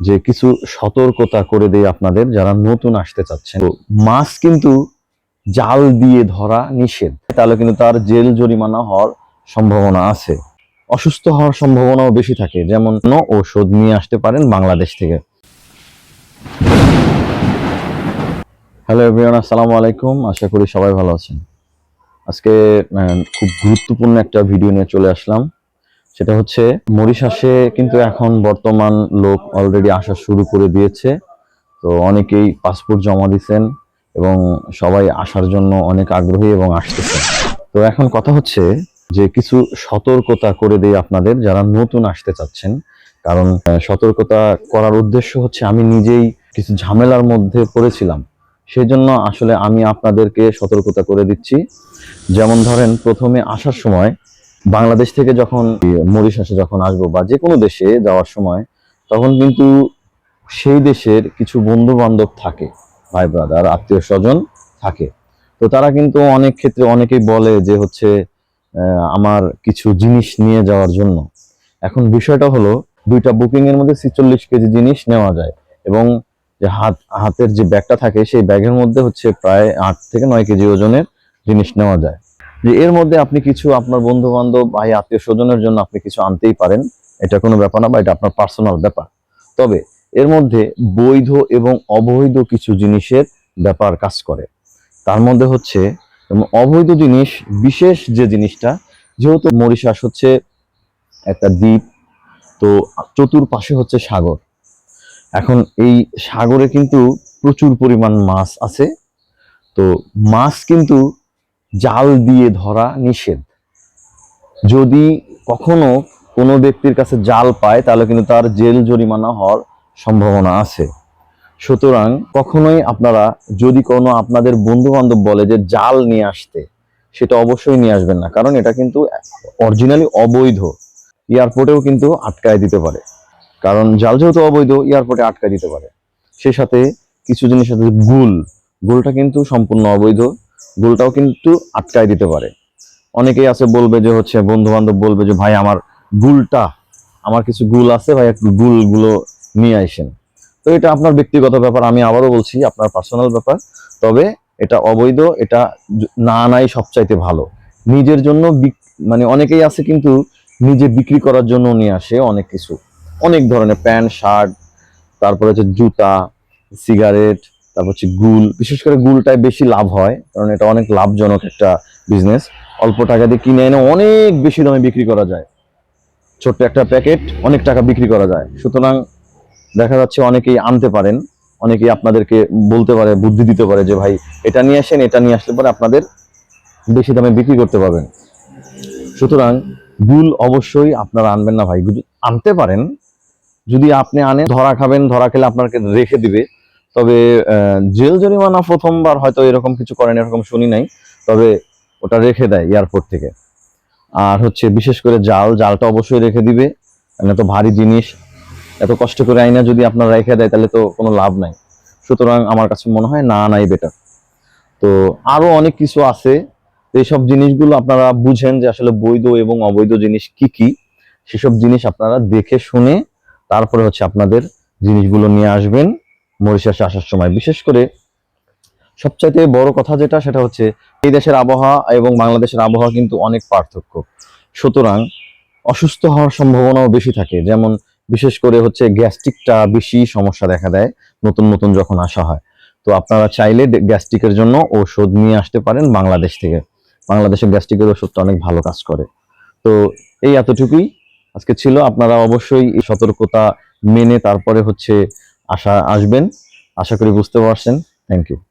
যে কিছু সতর্কতা করে দেই আপনাদের যারা নতুন আসতে চাচ্ছেন। তো মাছ কিন্তু জাল দিয়ে ধরা নিষেধ। তাহলে কিন্তু তার জেল জরিমানা হওয়ার সম্ভাবনা আছে। অসুস্থ হওয়ার সম্ভাবনাও বেশি থাকে। যেমন ঔষধ নিয়ে আসতে পারেন বাংলাদেশ থেকে। হ্যালো এভরিওয়ান, আসসালামু আলাইকুম। আশা করি সবাই ভালো আছেন। আজকে খুব গুরুত্বপূর্ণ একটা ভিডিও নিয়ে চলে আসলাম। সেটা হচ্ছে মরিশাসে কিন্তু এখন বর্তমান লোক অলরেডি আসা শুরু করে দিয়েছে। তো অনেকেই পাসপোর্ট জমা দিচ্ছেন এবং সবাই আসার জন্য অনেক আগ্রহী এবং আসতেছে তো এখন কথা হচ্ছে যে কিছু সতর্কতা করে দেই আপনাদের যারা নতুন আসতে চাচ্ছেন। কারণ সতর্কতা করার উদ্দেশ্য হচ্ছে আমি নিজেই কিছু ঝামেলার মধ্যে পড়েছিলাম। সেই জন্য আসলে আমি আপনাদেরকে সতর্কতা করে দিচ্ছি। যেমন ধরেন, প্রথমে আসার সময় বাংলাদেশ থেকে যখন মরিশাসে যখন আসব বা যে কোনো দেশে যাওয়ার সময়, তখন কিন্তু সেই দেশের কিছু বন্ধু বান্ধব থাকে, ভাই ব্রাদার আত্মীয় স্বজন থাকে। তো তারা কিন্তু অনেক ক্ষেত্রে অনেকেই বলে যে হচ্ছে আমার কিছু জিনিস নিয়ে যাওয়ার জন্য। এখন বিষয়টা হলো, দুইটা বুকিং এর মধ্যে ছিচল্লিশ কেজি জিনিস নেওয়া যায় এবং যে হাত, হাতের যে ব্যাগটা থাকে, সেই ব্যাগের মধ্যে হচ্ছে প্রায় আট থেকে নয় কেজি ওজনের জিনিস নেওয়া যায়। যে এর মধ্যে আপনি কিছু আপনার বন্ধু বান্ধব ভাই, আত্মীয় স্বজনের জন্য আপনি কিছু আনতেই পারেন। এটা কোনো ব্যাপার না বা এটা আপনার পার্সোনাল ব্যাপার। তবে এর মধ্যে বৈধ এবং অবৈধ কিছু জিনিসের ব্যাপার কাজ করে। তার মধ্যে হচ্ছে অবৈধ জিনিস, বিশেষ যে জিনিসটা, যেহেতু মরিশাস হচ্ছে একটা দ্বীপ, তো চতুর্পাশে হচ্ছে সাগর। এখন এই সাগরে কিন্তু প্রচুর পরিমাণ মাছ আছে। তো মাছ কিন্তু জাল দিয়ে ধরা নিষেধ। যদি কখনো কোনো ব্যক্তির কাছে জাল পায়, তাহলে কিন্তু তার জেল জরিমানা হওয়ার সম্ভাবনা আছে। সুতরাং কখনোই আপনারা যদি কোনো আপনাদের বন্ধু বান্ধব বলে যে জাল নিয়ে আসতে, সেটা অবশ্যই নিয়ে আসবেন না, কারণ এটা কিন্তু অরিজিনালি অবৈধ। এয়ারপোর্টেও কিন্তু আটকায় দিতে পারে। কারণ জাল যেহেতু অবৈধ, এয়ারপোর্টে আটকায় দিতে পারে। সে সাথে কিছু জিনিস সাথে গুল, গুলটা কিন্তু সম্পূর্ণ অবৈধ। গুলটাও কিন্তু আটকায় দিতে পারে। অনেকেই আছে বলবে যে হচ্ছে বন্ধু বান্ধব বলবে যে, ভাই, আমার গুলটা আমার কিছু গুল আছে, ভাই, একটু গুলগুলো নিয়ে আইসেন তো এটা আপনার ব্যক্তিগত ব্যাপার, আমি আবারও বলছি, আপনার পার্সোনাল ব্যাপার। তবে এটা অবৈধ, এটা না নাই সবচাইতে ভালো। নিজের জন্য মানে অনেকেই আছে কিন্তু নিজে বিক্রি করার জন্য নিয়ে আসে অনেক কিছু। অনেক ধরনের প্যান্ট, শার্ট, তারপরে হচ্ছে জুতা, সিগারেট তারপর হচ্ছে গুল, বিশেষ করে গুলটায় বেশি লাভ হয়, কারণ এটা অনেক লাভজনক একটা বিজনেস অল্প টাকা দিয়ে কিনে এনে অনেক বেশি দামে বিক্রি করা যায়। ছোট্ট একটা প্যাকেট, অনেক টাকা বিক্রি করা যায়। সুতরাং দেখা যাচ্ছে অনেকেই আনতে পারেন, অনেকেই আপনাদেরকে বলতে পারে, বুদ্ধি দিতে পারে যে, ভাই, এটা নিয়ে আসেন, এটা নিয়ে আসলে পরে আপনাদের বেশি দামে বিক্রি করতে পারবেন। সুতরাং গুল অবশ্যই আপনারা আনবেন না, ভাই। আনতে পারেন, যদি আপনি আনেন, ধরা খাবেন, ধরা খেলে আপনাকে রেখে দিবে। তবে জেল জরিমানা প্রথমবার হয়তো এরকম কিছু করেন, এরকম শুনি নাই, তবে ওটা রেখে দেয় এয়ারপোর্ট থেকে। আর হচ্ছে বিশেষ করে জাল, জালটা অবশ্যই রেখে দিবে। কারণ এত ভারী জিনিস। এত কষ্ট করে আইনা যদি আপনার রেখে দেয়, তাহলে তো কোনো লাভ নাই। সুতরাং আমার কাছে মনে হয় না, নাই বেটার তো আরও অনেক কিছু আছে। এইসব জিনিসগুলো আপনারা বুঝেন যে আসলে বৈধ এবং অবৈধ জিনিস কি কি। সেসব জিনিস আপনারা দেখে শুনে তারপরে হচ্ছে আপনাদের জিনিসগুলো নিয়ে আসবেন। মরিশাসে আসার সময়। বিশেষ করে সবচাইতে বড় কথা যেটা, সেটা হচ্ছে এই দেশের আবহাওয়া এবং বাংলাদেশের আবহাওয়া কিন্তু অনেক পার্থক্য। সুতরাং অসুস্থ হওয়ার সম্ভাবনাও বেশি থাকে। যেমন বিশেষ করে হচ্ছে গ্যাস্ট্রিকটা বেশি সমস্যা দেখা দেয় নতুন নতুন যখন আসা হয়। তো আপনারা চাইলে গ্যাস্ট্রিকের জন্য ওষুধ নিয়ে আসতে পারেন বাংলাদেশ থেকে। বাংলাদেশের গ্যাস্ট্রিকের ওষুধটা অনেক ভালো কাজ করে। তো এই এতটুকুই। আজকে ছিল, আপনারা অবশ্যই সতর্কতা মেনে তারপরে হচ্ছে আসা আসবেন। আশা করি বুঝতে পারছেন। Thank you